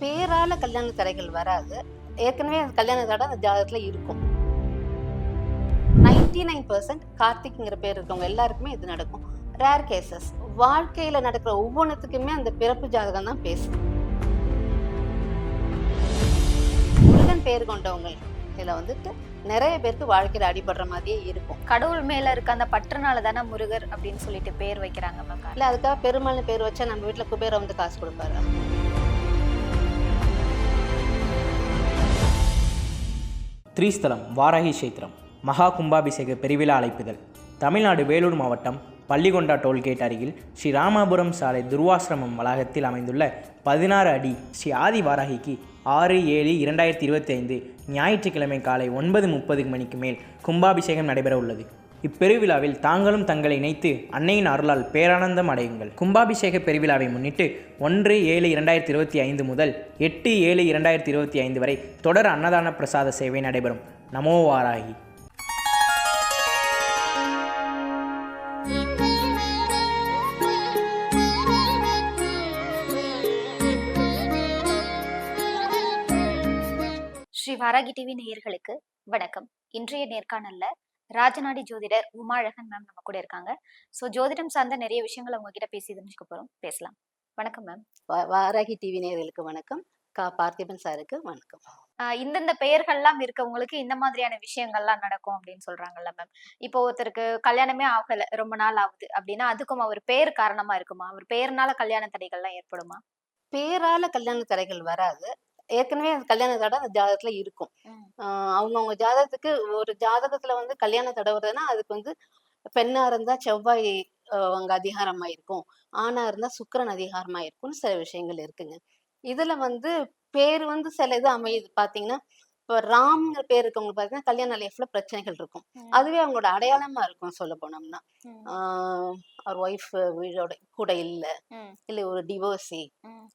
பேரால கல்யாண தடைகள் வராது. ஏற்கனவே அந்த கல்யாண தடை அந்த ஜாதகத்துல இருக்கும். நைன்டி நைன் பர்சன்ட் கார்த்திக்ங்கிற பேர் இருக்கவங்க எல்லாருக்குமே இது நடக்கும். ரேர் கேசஸ் வாழ்க்கையில நடக்கிற ஒவ்வொன்றுத்துக்குமே அந்த பிறப்பு ஜாதகம் தான் பேசும். முருகன் பேர் கொண்டவங்க இதுல வந்துட்டு நிறைய பேருக்கு வாழ்க்கையில அடிபடுற மாதிரியே இருக்கும். கடவுள் மேல இருக்க அந்த பற்றுனால தானே முருகர் அப்படின்னு சொல்லிட்டு பேர் வைக்கிறாங்க மேம் இல்ல அதுக்காக பெருமாள்னு பேர் வச்சா நம்ம வீட்டுல குபேரா வந்து காசு கொடுப்பாரு? த்ரீஸ்தலம் வாராகி கஷேத்திரம் மகா கும்பாபிஷேக பெருவிழா அழைப்புதல். தமிழ்நாடு வேலூர் மாவட்டம் பள்ளிகொண்டா டோல்கேட் அருகில் ஸ்ரீ ராமாபுரம் சாலை துர்வாசிரமம் வளாகத்தில் அமைந்துள்ள பதினாறு அடி ஸ்ரீ ஆதி வாராகிக்கு ஆறு ஏழு இரண்டாயிரத்தி இருபத்தி ஐந்து ஞாயிற்றுக்கிழமை காலை ஒன்பது முப்பது மணிக்கு மேல் கும்பாபிஷேகம் நடைபெற உள்ளது இப்பெருவிழாவில் தாங்களும் தங்களை இணைத்து அன்னையின் அருளால் பேரானந்தம் அடையுங்கள். கும்பாபிஷேக பெருவிழாவை முன்னிட்டு ஒன்று ஏழு இரண்டாயிரத்தி இருபத்தி ஐந்து முதல் எட்டு ஏழு இரண்டாயிரத்தி இருபத்தி ஐந்து வரை தொடர் அன்னதான பிரசாத சேவை நடைபெறும். நமோ வாராகி. ஸ்ரீ வாராகி டிவி நேயர்களுக்கு வணக்கம். இன்றைய நேர்காணல்ல ராஜநாடி ஜோதிடர் உமாழகன் மேம் நம்ம கூட இருக்காங்க. ஸோ ஜோதிடம் சார்ந்த நிறைய விஷயங்களை உங்ககிட்ட பேசி தெரிஞ்சுக்க போறோம். பேசலாம். வணக்கம் மேம் வாராகி டிவி நேயர்களுக்கு வணக்கம். கா பார்த்திபன் சாருக்கு வணக்கம். இந்தந்த பெயர்கள்லாம் இருக்கவங்களுக்கு இந்த மாதிரியான விஷயங்கள்லாம் நடக்கும் அப்படின்னு சொல்றாங்கல்ல மேம் இப்போ ஒருத்தருக்கு கல்யாணமே ஆகல ரொம்ப நாள் ஆகுது அப்படின்னா அதுக்கும் அவர் பேர் காரணமா இருக்குமா? அவர் பேர்னால கல்யாண தடைகள்லாம் ஏற்படுமா? பேரால கல்யாண தடைகள் வராது. ஏற்கனவே கல்யாண தடை அந்த ஜாதகத்துல இருக்கும். அவங்கவங்க ஜாதகத்துக்கு ஒரு ஜாதகத்துல வந்து கல்யாண தடை வருதுன்னா அதுக்கு வந்து பெண்ணா இருந்தா செவ்வாய் அங்க அதிகாரமா இருக்கும் ஆணா இருந்தா சுக்கிரன் அதிகாரமா இருக்கும்னு சில விஷயங்கள் இருக்குங்க. இதுல வந்து பேர் வந்து சில இது அமையுது. பாத்தீங்கன்னா இப்போ ராம்ங்கிற பேர் இருக்கவங்க பாத்தீங்கன்னா கல்யாண லைஃப்ல பிரச்சனைகள் இருக்கும். அதுவே அவங்களோட அடையாளமா இருக்கும் சொல்ல போனோம்னா அவர் ஒய்ஃப் வீடோட கூட இல்ல. இல்ல ஒரு டிவோர்ஸி.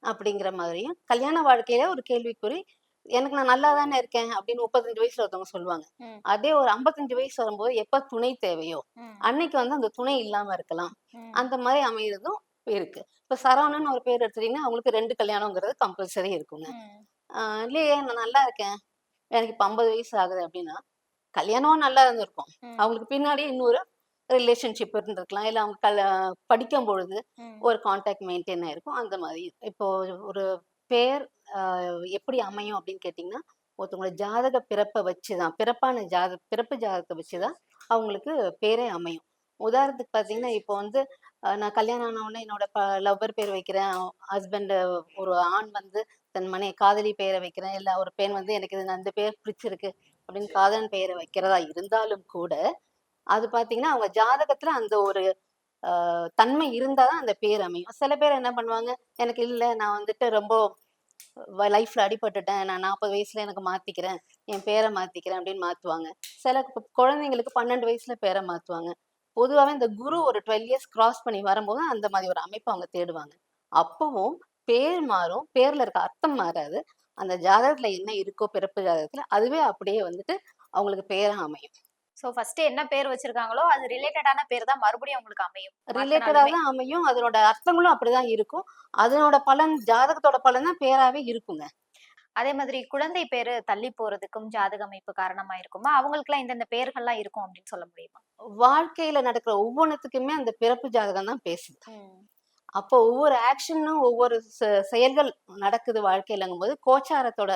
அப்படிங்கிற மாதிரியும் கல்யாண வாழ்க்கையில ஒரு கேள்விக்குறி எனக்கு நான் நல்லா தானே இருக்கேன் அப்படின்னு முப்பத்தஞ்சு வயசுல ஒருத்தவங்க சொல்லுவாங்க. அதே ஒரு ஐம்பத்தஞ்சு வயசு வரும்போது எப்ப துணை தேவையோ. அன்னைக்கு வந்து அந்த துணை இல்லாம இருக்கலாம். அந்த மாதிரி அமையறதும் இருக்கு இப்ப சரவணன் ஒரு பேர் எடுத்துட்டீங்கன்னா அவங்களுக்கு ரெண்டு கல்யாணங்கிறது கம்பல்சரி இருக்குங்க இல்லையே நான் நல்லா இருக்கேன் எனக்கு இப்ப ஐம்பது வயசு ஆகுது அப்படின்னா கல்யாணம் நல்லா இருந்திருக்கும். அவங்களுக்கு பின்னாடி இன்னொரு ரிலேஷன்ஷிப் இருந்திருக்கலாம். இல்ல அவங்க கல் படிக்கும் பொழுது. ஒரு கான்டாக்ட் மெயின்டைன் ஆயிருக்கும். அந்த மாதிரி. இப்போ ஒரு பேர் எப்படி அமையும் அப்படின்னு கேட்டிங்கன்னா ஒருத்தவங்களோட ஜாதக பிறப்பை வச்சுதான் பிறப்பான ஜாத பிறப்பு ஜாதகத்தை வச்சுதான் அவங்களுக்கு பேரே அமையும். உதாரணத்துக்கு பார்த்தீங்கன்னா இப்போ வந்து நான் கல்யாணம் ஆன உடனே என்னோட ப லவ்வர் பேர் வைக்கிறேன். ஹஸ்பண்ட் ஒரு ஆண் வந்து தன் மனை காதலி பெயரை வைக்கிறேன். இல்லை ஒரு பெண் வந்து எனக்கு இது அந்த பேர் பிடிச்சிருக்கு அப்படின்னு காதலன் பெயரை வைக்கிறதா இருந்தாலும் கூட அது பார்த்தீங்கன்னா அவங்க ஜாதகத்துல அந்த ஒரு தன்மை இருந்தாதான் அந்த பேர் அமையும். சில பேர் என்ன பண்ணுவாங்க எனக்கு இல்லை நான் வந்துட்டு ரொம்ப லைஃப்ல அடிபட்டுட்டேன். நான் நாற்பது வயசுல எனக்கு மாத்திக்கிறேன். என் பேரை மாத்திக்கிறேன் அப்படின்னு மாத்துவாங்க. சில குழந்தைங்களுக்கு பன்னெண்டு வயசுல பேரை மாத்துவாங்க. பொதுவாகவே இந்த குரு ஒரு டுவெல் இயர்ஸ் கிராஸ் பண்ணி வரும்போது அந்த மாதிரி ஒரு அமைப்பை அவங்க தேடுவாங்க. அப்பவும் பேர் மாறும் பேர்ல இருக்க அர்த்தம் மாறாது. அந்த ஜாதகத்துல என்ன இருக்கோ பிறப்பு ஜாதகத்துல அதுவே அப்படியே வந்துட்டு அவங்களுக்கு பேரா அமையும். சோ ஃபர்ஸ்ட் என்ன பேர் வச்சிருக்காங்களோ அது ரிலேட்டடான பேர் தான் மறுபடியும் உங்களுக்கு அமையும். ரிலேட்டடா மாத்துனாலுமே. தான் அமையும். அதனோட அர்த்தங்களும் அப்படிதான் இருக்கும். அதனோட பலன் ஜாதகத்தோட பலன் தான் பேராவே இருக்குங்க. அதே மாதிரி குழந்தை பேரு தள்ளி போறதுக்கும் ஜாதக அமைப்பு காரணமா இருக்குமா? அவங்களுக்குலாம் இந்தந்த பேர்கள்லாம் இருக்கும் அப்படின்னு சொல்ல முடியுமா? வாழ்க்கையில நடக்கிற ஒவ்வொன்றுத்துக்குமே அந்த பிறப்பு ஜாதகம் தான் பேசுது. அப்போ ஒவ்வொரு ஆக்ஷனும் ஒவ்வொரு செயல்கள் நடக்குது வாழ்க்கையிலங்கும் போது கோச்சாரத்தோட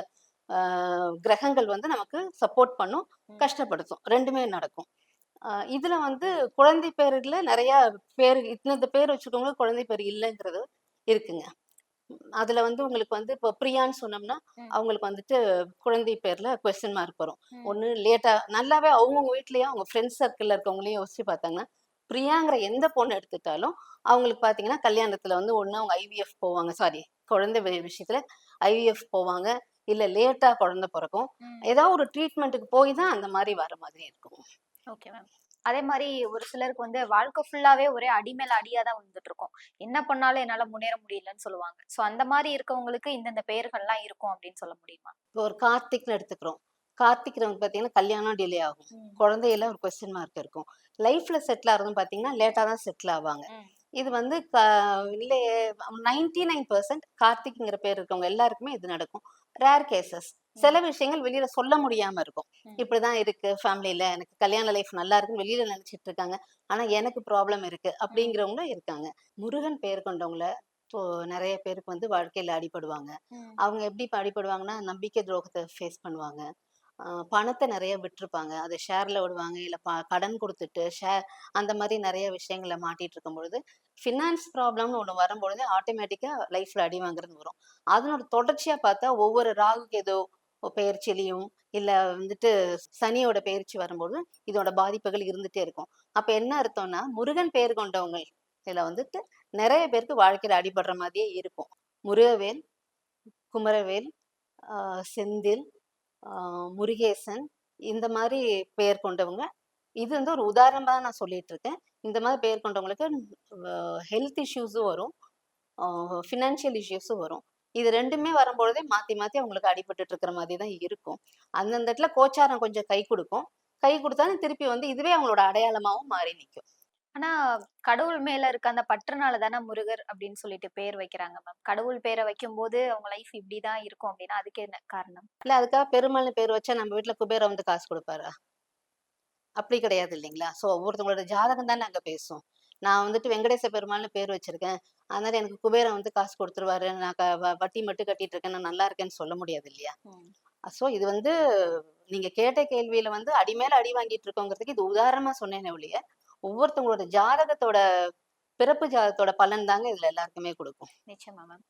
ஆஹ், கிரகங்கள் வந்து நமக்கு சப்போர்ட் பண்ணும். கஷ்டப்படுத்தும். ரெண்டுமே நடக்கும். இதுல வந்து குழந்தை பேருல நிறைய பேர் இந்த பேர் வச்சுக்கவங்களுக்கு குழந்தை பேர் இல்லைங்கிறது இருக்குங்க. அதுல வந்து உங்களுக்கு வந்து இப்போ பிரியான்னு சொன்னோம்னா. அவங்களுக்கு வந்துட்டு குழந்தை பேர்ல கொஸ்டின் மார்க் வரும். ஒண்ணு லேட்டா நல்லாவே அவங்கவுங்க வீட்லயும் அவங்க ஃப்ரெண்ட்ஸ் சர்க்கிள்ல இருக்கவங்களையும் யோசிச்சு பார்த்தாங்கன்னா பிரியாங்கிற எந்த பொண்ணு எடுத்துட்டாலும் அவங்களுக்கு பாத்தீங்கன்னா கல்யாணத்துல வந்து ஒண்ணு அவங்க ஐவிஎஃப் போவாங்க. சாரி குழந்தை விஷயத்துல ஐவிஎஃப் போவாங்க. இல்ல லேட்டா குழந்தை பிறக்கும். ஏதாவது ஒரு ட்ரீட்மெண்ட்டுக்கு போய் தான் அந்த மாதிரி வர மாதிரி இருக்கும். ஓகே மேம் அதே மாதிரி ஒரு சிலருக்கு வந்து வாழ்க்கை ஃபுல்லாவே ஒரே அடி மேல அடியா தான் விழுந்துட்டு இருக்கும் என்ன பண்ணாலும் என்னால முன்னேற முடியலன்னு சொல்லுவாங்க. சோ அந்த மாதிரி இருக்கவங்களுக்கு இந்தந்த பெயர்கள்லாம் இருக்கும் அப்படின்னு சொல்ல முடியுமா? இப்போ ஒரு கார்த்திக்னு எடுத்துக்கிறோம். கார்த்திக்கிறவங்க பாத்தீங்கன்னா கல்யாணம் டிலே ஆகும். குழந்தையில ஒரு கொஸ்டின் மார்க் இருக்கும். லைஃப்ல செட்டில் ஆகிறதும் பாத்தீங்கன்னா லேட்டா தான் செட்டில் ஆவாங்க. இது வந்து இல்லையே நைன்டி நைன் பர்சன்ட் கார்த்திக்ங்கிற பேர் இருக்கவங்க எல்லாருக்குமே இது நடக்கும். ரேர் கேசஸ் சில விஷயங்கள் வெளியில சொல்ல முடியாம இருக்கும். இப்படிதான் இருக்கு ஃபேமிலியில எனக்கு கல்யாண லைஃப் நல்லா இருக்குன்னு வெளியில நினைச்சிட்டு இருக்காங்க. ஆனா எனக்கு ப்ராப்ளம் இருக்கு அப்படிங்கிறவங்க இருக்காங்க. முருகன் பேர் கொண்டவங்கள நிறைய பேருக்கு வந்து வாழ்க்கையில அடிபடுவாங்க. அவங்க எப்படி அடிபடுவாங்கன்னா நம்பிக்கை துரோகத்தை ஃபேஸ் பண்ணுவாங்க. பணத்தை நிறைய விட்டுருப்பாங்க. அதை ஷேர்ல விடுவாங்க. இல்லை ப கடன் கொடுத்துட்டு ஷேர் அந்த மாதிரி நிறைய விஷயங்களை மாட்டிட்டு இருக்கும் பொழுது ஃபினான்ஸ் ப்ராப்ளம்னு ஒன்று வரும்பொழுது ஆட்டோமேட்டிக்கா லைஃப்ல அடி வாங்குறது வரும். அதனோட தொடர்ச்சியாக பார்த்தா ஒவ்வொரு ராகுக்கு ஏதோ பெயர்ச்சிலையும் இல்லை வந்துட்டு சனியோட பெயர்ச்சி வரும்போது இதோட பாதிப்புகள் இருந்துட்டே இருக்கும். அப்போ என்ன அர்த்தம்னா முருகன் பெயர் கொண்டவங்க இதில் வந்துட்டு நிறைய பேருக்கு வாழ்க்கையில் அடிபடுற மாதிரியே இருக்கும். முருகவேல் குமரவேல் செந்தில் முருகேசன் இந்த மாதிரி பெயர் கொண்டவங்க. இது வந்து ஒரு உதாரணமாக நான் சொல்லிட்டு இருக்கேன் இந்த மாதிரி பெயர் கொண்டவங்களுக்கு ஹெல்த் இஷ்யூஸும் வரும். ஃபினான்ஷியல் இஷ்யூஸும் வரும். இது ரெண்டுமே வரும்பொழுதே மாத்தி மாத்தி அவங்களுக்கு அடிபட்டு இருக்கிற மாதிரி தான் இருக்கும். அந்தந்த இடத்துல கோச்சாரம் கொஞ்சம் கை கொடுக்கும். கை கொடுத்தாலும் திருப்பி வந்து இதுவே அவங்களோட அடையாளமாகவும் மாறி நிற்கும் ஆனா கடவுள் மேல இருக்க அந்த பற்றுனால தானே முருகர் அப்படின்னு சொல்லிட்டு பேர் வைக்கிறாங்க மேம் கடவுள் பேரை வைக்கும் போது அவங்க லைஃப் இப்படிதான் இருக்கும் அப்படின்னா அதுக்கு என்ன காரணம்? இல்ல அதுக்காக பெருமாள்னு பேர் வச்சா நம்ம வீட்டுல குபேரா வந்து காசு கொடுப்பாரா? அப்படி கிடையாது இல்லைங்களா? சோ ஒவ்வொருத்தவங்களோட ஜாதகம் தானே அங்க பேசும் நான் வந்துட்டு வெங்கடேச பெருமாள்னு பேர் வச்சிருக்கேன். அதனால எனக்கு குபேரன் வந்து காசு கொடுத்துருவாரு. நான் வட்டி மட்டும் கட்டிட்டு இருக்கேன் நான் நல்லா இருக்கேன்னு சொல்ல முடியாது இல்லையா? சோ இது வந்து நீங்க கேட்ட கேள்வியில வந்து அடி மேல அடி வாங்கிட்டு இருக்கோங்கிறதுக்கு இது உதாரணமா சொன்னேனே ஒழிய ஒவ்வொருத்தவங்களோட ஜாதகத்தோட பிறப்பு ஜாதகத்தோட பலன் தாங்க இதுல எல்லாருக்குமே கொடுக்கும். நிச்சயமா மேம்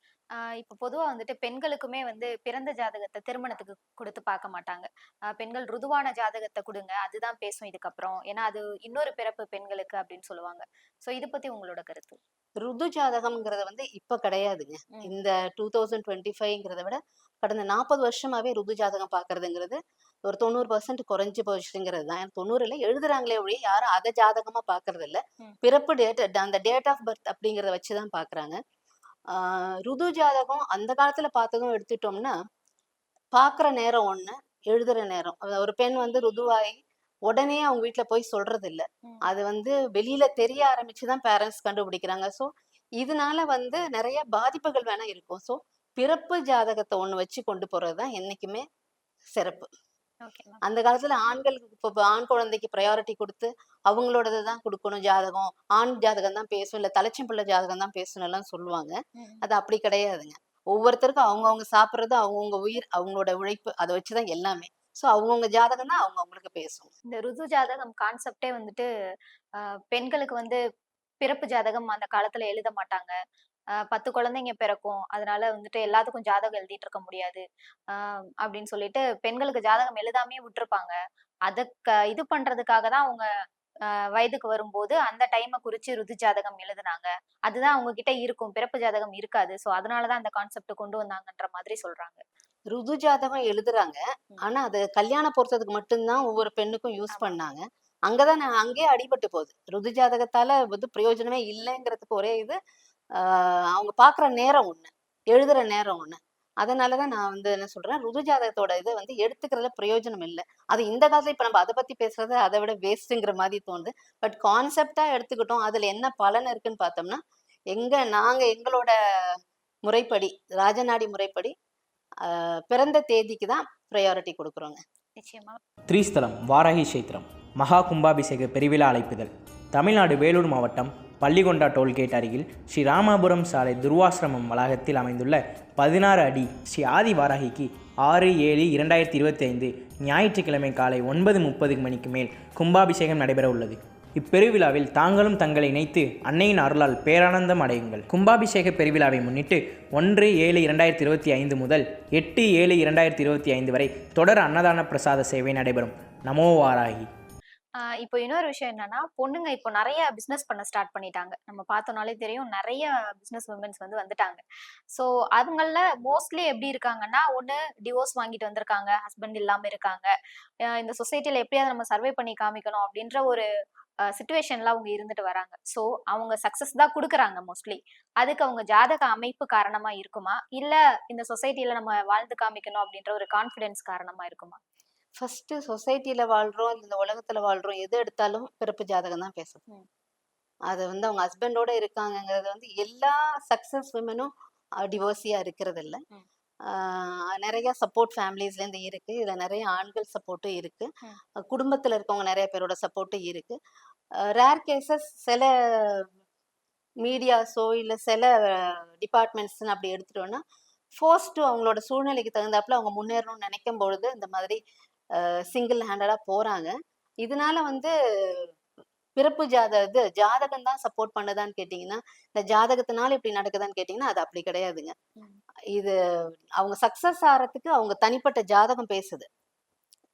இப்போ பொதுவா வந்துட்டு பெண்களுக்குமே வந்து பிறந்த ஜாதகத்தை திருமணத்துக்கு கொடுத்து பார்க்க மாட்டாங்க. ஆஹ் பெண்கள் ருதுவான ஜாதகத்தை கொடுங்க அதுதான் பேசும் இதுக்கப்புறம். ஏன்னா அது இன்னொரு பிறப்பு பெண்களுக்கு அப்படின்னு சொல்லுவாங்க. சோ இது பத்தி உங்களோட கருத்து. ருது ஜாதகம்ங்கிறது வந்து இப்ப கிடையாதுங்க. ம். இந்த டூ தௌசண்ட் டுவெண்ட்டி ஃபைவ்ங்கிறத விட கடந்த நாற்பது வருஷமாவே ருது ஜாதகம் பாக்குறதுங்கிறது ஒரு தொண்ணூறு பர்சன்ட் குறைஞ்சு போச்சுங்கிறது தான். தொண்ணூறுல எழுதுறாங்களே ஒழிய யாரும் அதை ஜாதகமா பாக்குறது இல்ல ம். பிறப்பு டேட் அந்த டேட் ஆஃப் பர்த் அப்படிங்கிறத வச்சுதான் பாக்குறாங்க ஆஹ் ருது ஜாதகம் அந்த காலத்துல பார்த்ததும் எடுத்துட்டோம்னா பாக்குற நேரம் ஒண்ணு எழுதுற நேரம். ஒரு பெண் வந்து ருதுவாகி உடனே அவங்க வீட்ல போய் சொல்றது இல்ல. அது வந்து வெளியில தெரிய ஆரம்பிச்சுதான் பேரண்ட்ஸ் கண்டுபிடிக்கிறாங்க. சோ இதனால வந்து நிறைய பாதிப்புகள் வேணா இருக்கும். சோ பிறப்பு ஜாதகத்தை ஒண்ணு வச்சு கொண்டு போறதுதான் என்னைக்குமே சிறப்பு. அந்த காலத்துல ஆண்களுக்கு இப்போ ஆண் குழந்தைக்கு ப்ரையாரிட்டி கொடுத்து அவங்களோடது தான் கொடுக்கணும் ஜாதகம். ஆண் ஜாதகம் தான் பேசும் இல்ல தலைச்சம்பிள்ளை ஜாதகம் தான் பேசணும் எல்லாம் சொல்லுவாங்க. அது அப்படி கிடையாதுங்க. ஒவ்வொருத்தருக்கும் அவங்கவுங்க சாப்பிடுறது அவங்கவுங்க உயிர் அவங்களோட உழைப்பு அதை வச்சுதான் எல்லாமே. சோ அவங்கவுங்க ஜாதகம் தான் அவங்கவுங்களுக்கு பேசும். இந்த ருது ஜாதகம் கான்செப்டே வந்துட்டு பெண்களுக்கு வந்து பிறப்பு ஜாதகம் அந்த காலத்துல எழுத மாட்டாங்க. பத்து குழந்தைங்க பிறக்கும். அதனால வந்துட்டு எல்லாத்துக்கும் ஜாதகம் எழுதிட்டு இருக்க முடியாது. ஆஹ் அப்படின்னு சொல்லிட்டு பெண்களுக்கு ஜாதகம் எழுதாமே விட்டுருப்பாங்க. அதுக்கு இது பண்றதுக்காக தான் அவங்க வயதுக்கு வரும்போது அந்த டைமை குறிச்சு ருது ஜாதகம் எழுதுனாங்க. அதுதான் அவங்க கிட்ட இருக்கும். பிறப்பு ஜாதகம் இருக்காது. சோ அதனாலதான் அந்த கான்செப்ட் கொண்டு வந்தாங்கன்ற மாதிரி சொல்றாங்க. ருது ஜாதகம் எழுதுறாங்க. ஆனா அது கல்யாண பொறுத்ததுக்கு மட்டும்தான் ஒவ்வொரு பெண்ணுக்கும் யூஸ் பண்ணாங்க. அங்கதான் நான் அங்கேயே அடிபட்டு போகுது. ருது ஜாதகத்தால வந்து பிரயோஜனமே இல்லைங்கிறதுக்கு ஒரே இது. அவங்க பாக்குற நேரம் ஒண்ணு எழுதுற நேரம் ஒண்ணு. அதனாலதான் நான் வந்து என்ன சொல்றேன் ருது ஜாதகத்தோட இதை வந்து எடுத்துக்கிறதுல பிரயோஜனம் இல்லை. அது இந்த காலத்துல இப்ப நம்ம அதை பத்தி பேசுறது அதை விட வேஸ்ட்டுங்கிற மாதிரி தோணுது. பட் கான்செப்டா எடுத்துக்கிட்டோம் அதுல என்ன பலன் இருக்குன்னு பார்த்தோம்னா எங்க நாங்க எங்களோட முறைப்படி ராஜநாடி முறைப்படி பிறந்த தேதிக்கு தான் ப்ரையாரிட்டி கொடுக்குறோங்க. நிச்சயமா. திரிஸ்தலம் வாராகி கஷேத்திரம் மகா கும்பாபிஷேக பெருவிழா அழைப்புதல் தமிழ்நாடு வேலூர் மாவட்டம் பள்ளிகொண்டா டோல்கேட் அருகில் ஸ்ரீ ராமாபுரம் சாலை துர்வாசிரமம் வளாகத்தில் அமைந்துள்ள பதினாறு அடி ஸ்ரீ ஆதி வாராகிக்கு ஆறு ஏழு இரண்டாயிரத்தி இருபத்தி ஐந்து ஞாயிற்றுக்கிழமை காலை ஒன்பது முப்பது மணிக்கு மேல் கும்பாபிஷேகம் நடைபெற உள்ளது. இப்பெருவிழாவில் தாங்களும் தங்களை இணைத்து அன்னையின் அருளால் பேரானந்தம் அடையுங்கள். கும்பாபிஷேக பெருவிழாவை முன்னிட்டு ஒன்று ஏழு இரண்டாயிரத்தி இருபத்தி ஐந்து முதல் எட்டு ஏழு இரண்டாயிரத்தி இருபத்தி ஐந்து வரை தொடர் அன்னதான பிரசாத சேவை நடைபெறும். நமோ வாராகி. இப்போ இன்னொரு விஷயம் என்னன்னா பொண்ணுங்க இப்போ நிறைய பிசினஸ் பண்ண ஸ்டார்ட் பண்ணிட்டாங்க. நம்ம பார்த்தோம்னாலே தெரியும் நிறைய பிசினஸ் உமன்ஸ் வந்து வந்துட்டாங்க. ஸோ அவங்கள மோஸ்ட்லி எப்படி இருக்காங்கன்னா ஒன்று டிவோர்ஸ் வாங்கிட்டு வந்திருக்காங்க ஹஸ்பண்ட் இல்லாம இருக்காங்க. இந்த சொசைட்டில எப்படியாவது நம்ம சர்வே பண்ணி காமிக்கணும் அப்படின்ற ஒரு சுச்சுவேஷன்ல அவங்க இருந்துட்டு வராங்க. ஸோ அவங்க சக்ஸஸ் தான் கொடுக்குறாங்க மோஸ்ட்லி அதுக்கு அவங்க ஜாதக அமைப்பு காரணமா இருக்குமா? இல்ல இந்த சொசைட்டில நம்ம வாழ்ந்து காமிக்கணும் அப்படின்ற ஒரு கான்ஃபிடென்ஸ் காரணமா இருக்குமா? ஃபர்ஸ்ட் சொசைட்டில வாழ்றோம் இந்த உலகத்துல வாழ்றோம் எது எடுத்தாலும் பிறப்பு ஜாதகம் தான் பேசும். அது வந்து அவங்க ஹஸ்பண்டோட இருக்காங்கங்கிறது வந்து எல்லா சக்சஸ் விமனும் டிவோர்ஸியா இருக்கிறது இல்ல நிறைய சப்போர்ட் ஃபேமிலிஸ்ல இருந்து இருக்கு. இதுல நிறைய ஆண்கள் சப்போர்ட்டும் இருக்கு. குடும்பத்துல இருக்கவங்க நிறைய பேரோட சப்போர்ட்டும் இருக்கு. ரேர் கேசஸ் சில மீடியாஸோ இல்ல சில டிபார்ட்மெண்ட்ஸ்னு அப்படி எடுத்துட்டோம்னா ஃபோர்ஸ்டு அவங்களோட சூழ்நிலைக்கு தகுந்தாப்புல அவங்க முன்னேறணும்னு நினைக்கும் பொழுது இந்த மாதிரி சிங்கிள் ஹேண்டடா போறாங்க. இதனால வந்து பிறப்பு ஜாத இது ஜாதகம் தான் சப்போர்ட் பண்ணுதான்னு கேட்டிங்கன்னா இந்த ஜாதகத்தினால இப்படி நடக்குதான்னு கேட்டிங்கன்னா அது அப்படி கிடையாதுங்க. இது அவங்க சக்சஸ் ஆகிறதுக்கு அவங்க தனிப்பட்ட ஜாதகம் பேசுது.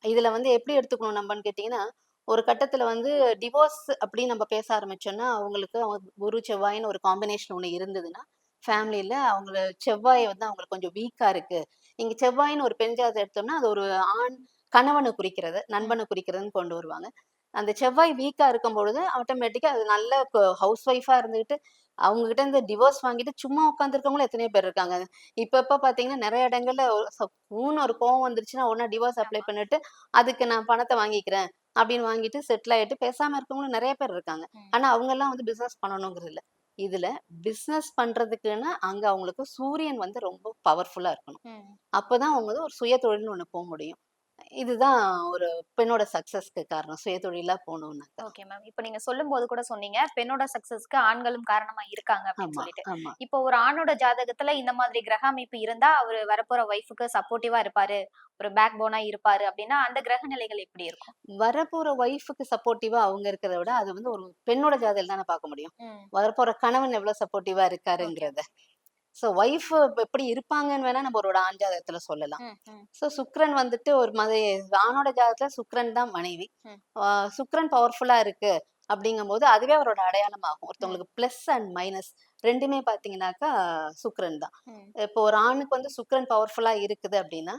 இதுல வந்து எப்படி எடுத்துக்கணும் நம்மன்னு கேட்டிங்கன்னா ஒரு கட்டத்துல வந்து டிவோர்ஸ் அப்படின்னு நம்ம பேச ஆரம்பிச்சோம்னா அவங்களுக்கு அவங்க குரு செவ்வாயின்னு ஒரு காம்பினேஷன் ஒன்று இருந்ததுன்னா ஃபேமிலியில அவங்கள செவ்வாய் வந்து அவங்களுக்கு கொஞ்சம் வீக்கா இருக்கு. இங்க செவ்வாயின்னு ஒரு பெண் ஜாதகம் எடுத்தோம்னா அது ஒரு ஆண் கணவனை குறிக்கிறது நண்பனை குறிக்கிறதுன்னு கொண்டு வருவாங்க அந்த செவ்வாய் வீக்கா இருக்கும் பொழுது ஆட்டோமேட்டிக்கா அது நல்ல ஹவுஸ் ஒய்ஃபா இருந்துகிட்டு அவங்க கிட்ட இருந்து டிவோர்ஸ் வாங்கிட்டு சும்மா உட்காந்துருக்கவங்களும் எத்தனையோ பேர் இருக்காங்க இப்ப இப்ப பாத்தீங்கன்னா நிறைய இடங்கள்ல ஊன்னு ஒரு கோவம் வந்துருச்சுன்னா உடனே டிவோர்ஸ் அப்ளை. பண்ணிட்டு அதுக்கு நான் பணத்தை வாங்கிக்கிறேன் அப்படின்னு வாங்கிட்டு செட்டில் ஆயிட்டு பேசாம இருக்கவங்களும் நிறைய பேர் இருக்காங்க. ஆனா அவங்க எல்லாம் வந்து பிசினஸ் பண்ணணுங்கிறது இல்ல இதுல பிசினஸ் பண்றதுக்குன்னு அங்க அவங்களுக்கு சூரியன் வந்து ரொம்ப பவர்ஃபுல்லா இருக்கணும். அப்பதான் அவங்க ஒரு சுய தொழில்னு ஒண்ணு போக முடியும் இதுதான் ஒரு பெண்ணோட சக்சஸ்க்கு காரணம். சுய தொழிலா போகணும்னாக்கா. Okay ma'am. இப்போ நீங்க சொல்லும் போது கூட சொன்னீங்க. பெண்ணோட சக்சஸ்க்கு ஆண்களும் காரணமா இருக்காங்க அப்படின்னு சொல்லிட்டு. இப்போ ஒரு ஆணோட ஜாதகத்துல இந்த மாதிரி கிரக அமைப்பு இருந்தா அவர் வரப்போற ஒய்ஃபுக்கு சப்போர்ட்டிவா இருப்பாரு. ஒரு பேக் போனா இருப்பாரு அப்படின்னா அந்த கிரக நிலைகள் எப்படி இருக்கும்? வரப்போற ஒய்ஃபுக்கு சப்போர்ட்டிவா அவங்க இருக்கிறத விட அது வந்து ஒரு பெண்ணோட ஜாதகம் தானே பார்க்க முடியும். வரப்போற கணவன் எவ்வளவு சப்போர்ட்டிவா இருக்காருங்கிறத. சோ ஒய்ஃப் எப்படி இருப்பாங்கன்னு வேணா நம்ம ஒரு ஆண் ஜாதகத்துல சொல்லலாம். ம், ம், சோ சுக்கிரன் வந்துட்டு ஒரு மாதிரி ஆணோட ஜாதகத்துல சுக்கிரன் தான் மனைவி. சுக்கிரன் பவர்ஃபுல்லா இருக்கு அப்படிங்கும்போது அதுவே அவரோட அடையாளம் ஆகும். ஒருத்தவங்களுக்கு பிளஸ் அண்ட் மைனஸ் ரெண்டுமே பாத்தீங்கன்னாக்கா சுக்கிரன் தான். இப்போ ஒரு ஆணுக்கு வந்து சுக்கிரன் பவர்ஃபுல்லா இருக்குது அப்படின்னா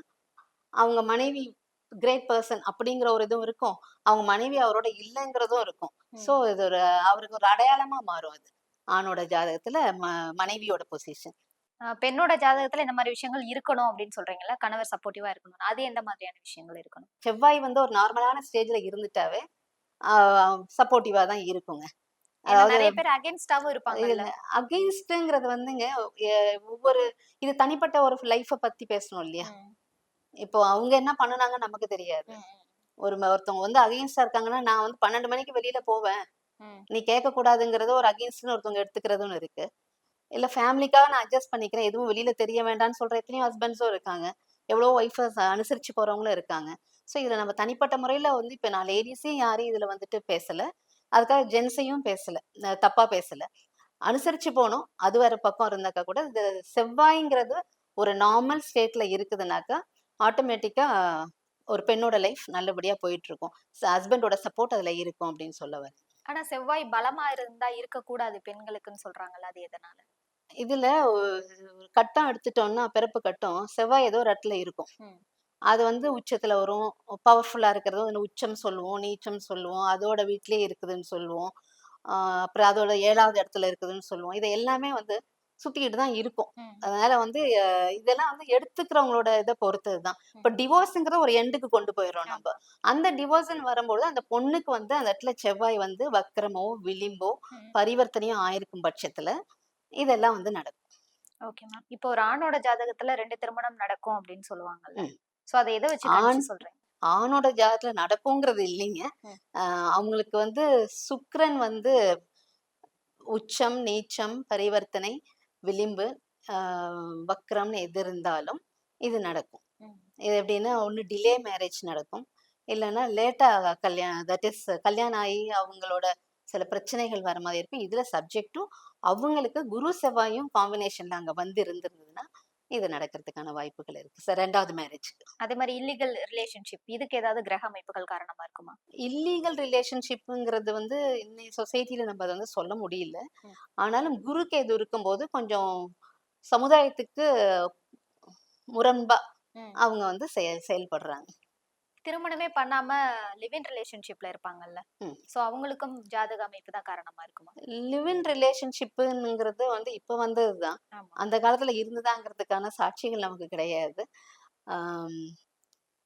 அவங்க மனைவி கிரேட் பர்சன் அப்படிங்கிற ஒரு இதுவும் இருக்கும். அவங்க மனைவி அவரோட இல்லைங்கிறதும் இருக்கும். சோ இது ஒரு அவருக்கு ஒரு அடையாளமா மாறும் அது. ஆணோட ஜாதகத்துல ம- மனைவியோட பொசிஷன் பெண்ணோட ஜாதகத்துல இந்த மாதிரி விஷயங்கள் இருக்கணும் அப்படின்னு சொல்றீங்கல்ல கணவர் சப்போர்ட்டிவா இருக்கணும். அது எந்த மாதிரியான விஷயங்கள் இருக்கணும்? செவ்வாய் வந்து ஒரு நார்மலான ஸ்டேஜ்ல இருந்துட்டாவே சப்போர்ட்டிவா தான் இருக்குங்க. நிறைய பேர் அகேன்ஸ்டாவும் இருப்பாங்கல்ல. அகெயின்ஸ்ட்ங்கிறது வந்துங்க ஒவ்வொரு இது தனிப்பட்ட ஒரு லைஃப பத்தி பேசணும் இல்லையா? இப்போ அவங்க என்ன பண்ணுனாங்கன்னு நமக்கு தெரியாது. ஒரு ஒருத்தவங்க வந்து அகெயின்ஸ்டா இருக்காங்கன்னா நான் வந்து பன்னெண்டு மணிக்கு வெளியில போவேன். நீ கேட்க கூடாதுங்கிறது ஒரு அகேன்ஸ்ட்னு ஒருத்தவங்க எடுத்துக்கிறதும் இருக்கு. இல்ல ஃபேமிலிக்காக நான் அட்ஜஸ்ட் பண்ணிக்கிறேன். எதுவும் வெளியில தெரிய வேண்டாம்னு சொல்ற எத்தனையோ ஹஸ்பண்ட்ஸும் இருக்காங்க. எவ்வளவோ ஒய்ஃப் அனுசரிச்சு போறவங்களும் இருக்காங்க. ஸோ இதுல நம்ம தனிப்பட்ட முறையில வந்து இப்ப நான் லேடிஸையும் யாரையும் இதுல வந்துட்டு பேசல. அதுக்காக ஜென்ஸையும் பேசல. தப்பா பேசல. அனுசரிச்சு போனோம். அது வேற பக்கம் இருந்தாக்கா கூட. இந்த செவ்வாய்ங்கிறது ஒரு நார்மல் ஸ்டேட்ல இருக்குதுனாக்கா ஆட்டோமேட்டிக்கா ஒரு பெண்ணோட லைஃப் நல்லபடியா போயிட்டு இருக்கும். ஹஸ்பண்டோட சப்போர்ட் அதுல இருக்கும் அப்படின்னு சொல்ல வரேன். ஆனா செவ்வாய் பலமா இருந்தா இருக்கக்கூடாது பெண்களுக்குன்னு சொல்றாங்கல்ல அது எதனால? இதுல ஒரு கட்டம் எடுத்துட்டோம்னா பிறப்பு கட்டம் செவ்வாய் ஏதோ ஒரு இடத்துல இருக்கும். அது வந்து உச்சத்துல வரும். பவர்ஃபுல்லா இருக்கிறது உச்சம் சொல்லுவோம் நீச்சம் சொல்லுவோம் அதோட வீட்லயே இருக்குதுன்னு சொல்லுவோம். அப்புறம் அதோட ஏழாவது இடத்துல இருக்குதுன்னு சொல்லுவோம். இது எல்லாமே வந்து சுத்திக்கிட்டு தான் இருக்கும். அதனால வந்து இதெல்லாம் வந்து எடுத்துக்கிறவங்களோட இதை பொறுத்தது தான். இப்ப டிவோர்ஸுங்கிற ஒரு எண்டுக்கு கொண்டு போயிடுறோம் நம்ம. அந்த டிவோர்ஸ்ன்னு வரும்பொழுது அந்த பொண்ணுக்கு வந்து அந்த இடத்துல செவ்வாய் வந்து வக்கரமோ விளிம்போ. பரிவர்த்தனையோ ஆயிருக்கும் பட்சத்துல இதெல்லாம் வந்து நடக்கும். Okay ma'am. இப்போ ஒரு ஆணோட ஜாதகத்துல ரெண்டு திருமணம் நடக்கும் அப்படின்னு சொல்லுவாங்கல்ல. சோ அதை எதை வச்சு ஆண் சொல்றீங்க? ஆணோட ஜாதத்துல நடக்குங்கிறது இல்லைங்க. அவங்களுக்கு வந்து சுக்கிரன் வந்து உச்சம் நீச்சம் பரிவர்த்தனை விளிம்பு வக்ரம்னு எது இருந்தாலும் இது நடக்கும். இது எப்படின்னா ஒன்று டிலே மேரேஜ் நடக்கும். இல்லைன்னா லேட்டாக கல்யாணம் தட் இஸ் கல்யாணம் ஆகி அவங்களோட சில பிரச்சனைகள் வர மாதிரி இருக்கும். இதுல சப்ஜெக்டும் அவங்களுக்கு குரு செவ்வாயும் காம்பினேஷன்ல அங்க வந்து இருந்திருந்ததுன்னா இது நடக்கிறதுக்கான வாய்ப்புகள் இருக்கு. சார் ரெண்டாவது மேரேஜ்க்கு அதே மாதிரி இல்லீகல் ரிலேஷன்ஷிப் இதுக்கு ஏதாவது கிரக அமைப்புகள் காரணமா இருக்குமா? இல்லீகல் ரிலேஷன்ஷிப்புங்கிறது வந்து இன்னைய சொசைட்டில நம்ம அதை வந்து சொல்ல முடியல. ஆனாலும் குருக்கு எது இருக்கும்போது கொஞ்சம் சமுதாயத்துக்கு முரண்பா. அவங்க வந்து செயல் செயல்படுறாங்க. திருமணமே பண்ணாம லிவின் ரிலேஷன்ஷிப்ல இருப்பாங்கல்ல. சோ அவங்களுக்கும் ஜாதக அமைப்பு தான் காரணமா இருக்குமா? லிவ் இன் ரிலேஷன்ஷிப்புங்கிறது வந்து இப்ப வந்ததுதான். அந்த காலத்துல இருந்ததாங்கிறதுக்கான சாட்சிகள் நமக்கு கிடையாது.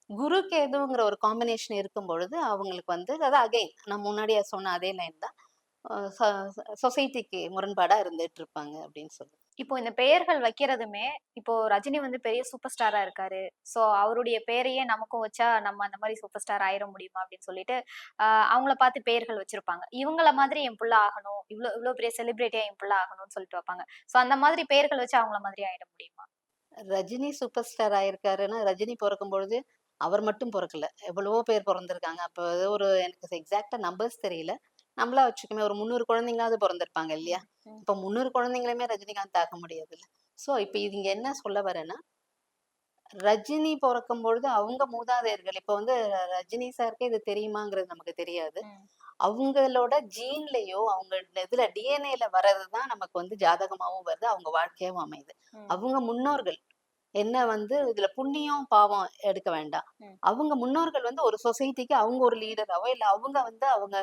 குரு கேதுங்கிற ஒரு காம்பினேஷன் இருக்கும் பொழுது அவங்களுக்கு வந்து அதாவது அகைன் நான் முன்னாடியே சொன்ன அதே லைன் தான். சொசைட்டிக்கு முரண்பாடா இருந்துட்டு இருப்பாங்க அப்படின்னு சொல்லி இப்போ இந்த பெயர்கள் வைக்கிறதுமே இப்போ ரஜினி வந்து பெரிய சூப்பர் ஸ்டாரா இருக்காரு. ஸோ அவருடைய பெயரையே நமக்கும் வச்சா நம்ம அந்த மாதிரி சூப்பர் ஸ்டார் ஆயிட முடியுமா அப்படின்னு சொல்லிட்டு ஆஹ் அவங்கள பார்த்து பெயர்கள் வச்சிருப்பாங்க. இவங்கள மாதிரி என் புள்ள ஆகணும் இவ்வளோ இவ்வளோ பெரிய செலிபிரிட்டியா என் புள்ள ஆகணும்னு சொல்லிட்டு வைப்பாங்க. ஸோ அந்த மாதிரி பெயர்கள் வச்சு அவங்கள மாதிரி ஆயிட முடியுமா? ரஜினி சூப்பர் ஸ்டார் ஆயிருக்காருன்னா ரஜினி பிறக்கும் பொழுது அவர் மட்டும் பிறக்கல. எவ்வளவோ பேர் பிறந்திருக்காங்க. அப்போ ஏதோ ஒரு எனக்கு எக்ஸாக்டா நம்பர்ஸ் தெரியல. நம்மளா வச்சுக்கோமே ஒரு முந்நூறு குழந்தைங்களாவது பிறந்திருப்பாங்க இல்லையா. இப்போ முந்நூறு குழந்தைங்களுமே ரஜினிகாந்த் ஆக்க முடியாதுல்ல ஸோ இப்போ இது இங்க என்ன சொல்ல வரேன்னா ரஜினி பிறக்கும் பொழுது அவங்க மூதாதையர்கள் இப்போ வந்து ரஜினி சாருக்கு இது தெரியுமாங்கிறது நமக்கு தெரியாது. அவங்களோட ஜீன்லயோ அவங்க இதுல டிஎன்ஏல வர்றது தான் நமக்கு வந்து ஜாதகமாவும் வருது அவங்க வாழ்க்கையாவும் அமையுது. அவங்க முன்னோர்கள் என்ன வந்து இதுல புண்ணியம் பாவம் எடுக்க வேண்டாம். அவங்க முன்னோர்கள் வந்து ஒரு சொசைட்டிக்கு அவங்க ஒரு லீடராவோ இல்ல அவங்க வந்து அவங்க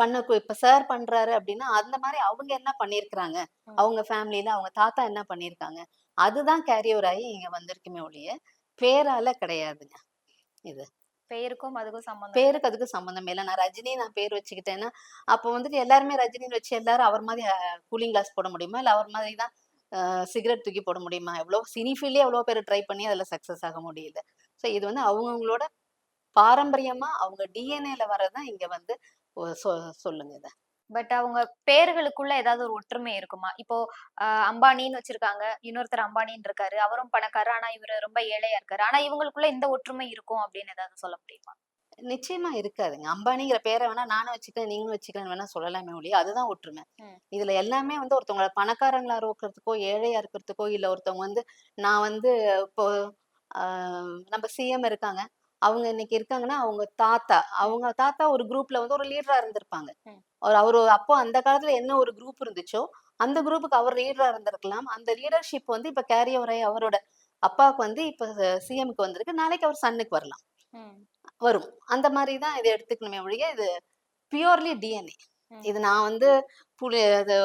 பண்ண இப்ப சார் பண்றாரு அப்படின்னா அந்த மாதிரி அவங்க என்ன பண்ணிருக்கிறாங்க. அவங்க ஃபேமிலியில அவங்க தாத்தா என்ன பண்ணிருக்காங்க? அதுதான் கேரியர் ஆகி இங்க வந்திருக்குமே ஒழிய பேரால கிடையாதுங்க பெயருக்கும் அதுக்கும் சம்பந்தம் பேருக்கு அதுக்கு சம்மந்தம் இல்லை. நான் ரஜினி நான் பேர் வச்சுக்கிட்டேன்னா அப்போ வந்துட்டு எல்லாருமே ரஜினின்னு வச்சு எல்லாரும் அவர் மாதிரி கூலிங் கிளாஸ் போட முடியுமா? இல்லை அவர் மாதிரி தான் சிகரெட் தூக்கி போட முடியுமா? எவ்வளோ சினி ஃபீல்டே எவ்வளோ பேர் ட்ரை பண்ணி அதில் சக்ஸஸ் ஆக முடியல. ஸோ இது வந்து அவங்கவுங்களோட பாரம்பரியமா அவங்க டிஎன்ஏல வர்றதுதான் இங்க வந்து சொல்லுங்க இதை. பட் அவங்க பேர்களுக்குள்ள ஏதாவது ஒரு ஒற்றுமை இருக்குமா? இப்போ அம்பானின்னு வச்சிருக்காங்க. இன்னொருத்தர் அம்பானின்னு இருக்காரு. அவரும் பணக்காரர். ஆனா இவரு ரொம்ப ஏழையா இருக்காரு. ஆனா இவங்களுக்குள்ள இந்த ஒற்றுமை இருக்கும் அப்படின்னு ஏதாவது சொல்ல முடியுமா? நிச்சயமா இருக்காதுங்க. அம்பானிங்கிற பேரை வேணா நானும் வச்சுக்கிறேன் நீங்களும் வச்சுக்கிறேன் வேணா சொல்லலாமே ஒழிய அதுதான் ஒற்றுமை. இதுல எல்லாமே வந்து ஒருத்தவங்கள பணக்காரங்களா இருக்கிறதுக்கோ ஏழையா இருக்கிறதுக்கோ இல்ல ஒருத்தவங்க வந்து நான் வந்து இப்போ நம்ம சிஎம் இருக்காங்க. அவங்க இன்னைக்கு இருக்காங்கன்னா அவங்க தாத்தா அவங்க தாத்தா ஒரு குரூப்ல வந்து ஒரு லீடரா இருந்திருப்பாங்க. ஒரு அவரு அப்போ அந்த காலத்துல என்ன ஒரு குரூப் இருந்துச்சோ அந்த குரூப்புக்கு அவர் லீடரா இருந்திருக்கலாம். அந்த லீடர்ஷிப் வந்து இப்ப கேரி ஓவர் அவரோட அப்பாவுக்கு வந்து இப்ப சிஎம்க்கு வந்திருக்கு. நாளைக்கு அவர் சன்னுக்கு வரலாம். வரும். அந்த மாதிரி தான் இதை எடுத்துக்கணுமே ஒழிய இது பியூர்லி டிஎன்ஏ. இது நான் வந்து புளி அது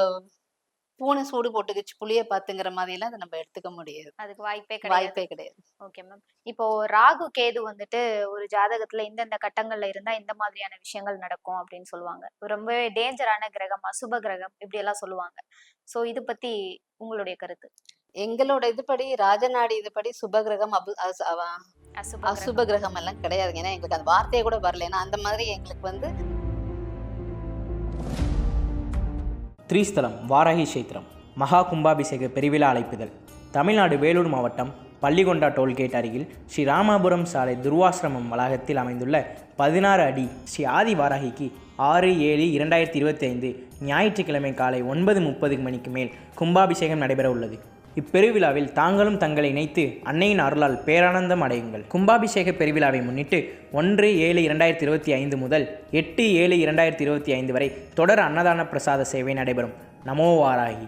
பூனை சூடு போட்டுக்கிச்சு புளிய பாத்துங்கிற மாதிரி எல்லாம் அதை நம்ம எடுத்துக்க முடியாது. அதுக்கு வாய்ப்பே கிடையாது. வாய்ப்பே கிடையாது. Okay ma'am. இப்போ ராகு கேது வந்துட்டு ஒரு ஜாதகத்துல இந்தந்த கட்டங்கள்ல இருந்தா இந்த மாதிரியான விஷயங்கள் நடக்கும் அப்படின்னு சொல்லுவாங்க. ரொம்பவே டேஞ்சரான கிரகம் அசுப கிரகம் இப்படி எல்லாம் சொல்லுவாங்க. சோ இது பத்தி உங்களுடைய கருத்து? எங்களோட இதுபடி ராஜநாடி இதுபடி சுபகிரகம் அபு அசுப அசுப கிரகம். எல்லாம் கிடையாதுங்க. ஏன்னா எங்களுக்கு அந்த வார்த்தையே கூட வரல. ஏன்னா அந்த மாதிரி எங்களுக்கு வந்து த்ரீஸ்தலம் வாராகி கஷேத்திரம் மகா கும்பாபிஷேக பெருவிழா அழைப்புதல். தமிழ்நாடு வேலூர் மாவட்டம் பள்ளிகொண்டா டோல்கேட் அருகில் ஸ்ரீ ராமாபுரம் சாலை துர்வாசிரமம் வளாகத்தில் அமைந்துள்ள பதினாறு அடி ஸ்ரீ ஆதி வாராகிக்கு ஆறு ஏழு இரண்டாயிரத்தி இருபத்தி ஐந்து ஞாயிற்றுக்கிழமை காலை ஒன்பது முப்பது மணிக்கு மேல் கும்பாபிஷேகம் நடைபெற உள்ளது இப்பெருவிழாவில் தாங்களும் தங்களை இணைத்து அன்னையின் அருளால் பேரானந்தம் அடையுங்கள். கும்பாபிஷேக பெருவிழாவை முன்னிட்டு ஒன்று ஏழு இரண்டாயிரத்தி இருபத்தி ஐந்து முதல் எட்டு ஏழு இரண்டாயிரத்தி இருபத்தி ஐந்து வரை தொடர் அன்னதான பிரசாத சேவை நடைபெறும். நமோ வாராகி.